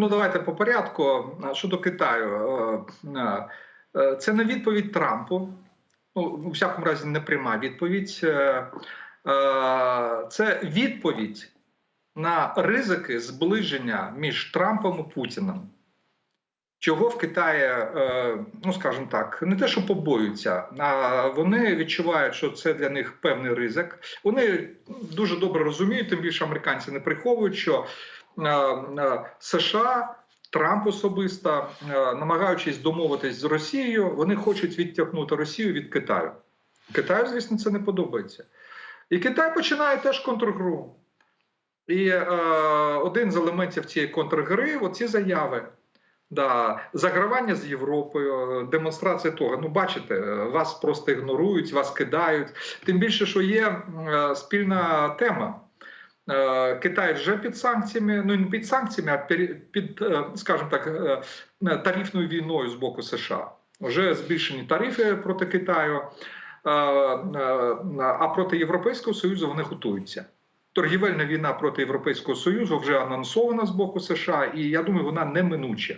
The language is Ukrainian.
ну давайте по порядку. Щодо Китаю, е, е, це не відповідь Трампу. Ну, у всякому разі, не пряма відповідь. Е, е, Це відповідь на ризики зближення між Трампом і Путіним. Чого в Китаї, е, ну скажімо так, не те, що побоюються, а вони відчувають, що це для них певний ризик. Вони дуже добре розуміють, тим більше американці не приховують, що е, е, США, Трамп особисто, е, намагаючись домовитись з Росією, вони хочуть відтягнути Росію від Китаю. Китаю, звісно, це не подобається. І Китай починає теж контргру. І е, один з елементів цієї контргри оці заяви. Да, загравання з Європою, демонстрація того. Ну, бачите, е, вас просто ігнорують, вас кидають. Тим більше, що є е, спільна тема. Е, Китай вже під санкціями, ну не під санкціями, а під, е, скажімо так, е, тарифною війною з боку США. Вже збільшені тарифи проти Китаю, а проти Європейського Союзу вони готуються. Торгівельна війна проти Європейського Союзу вже анонсована з боку США, і я думаю, вона неминуча.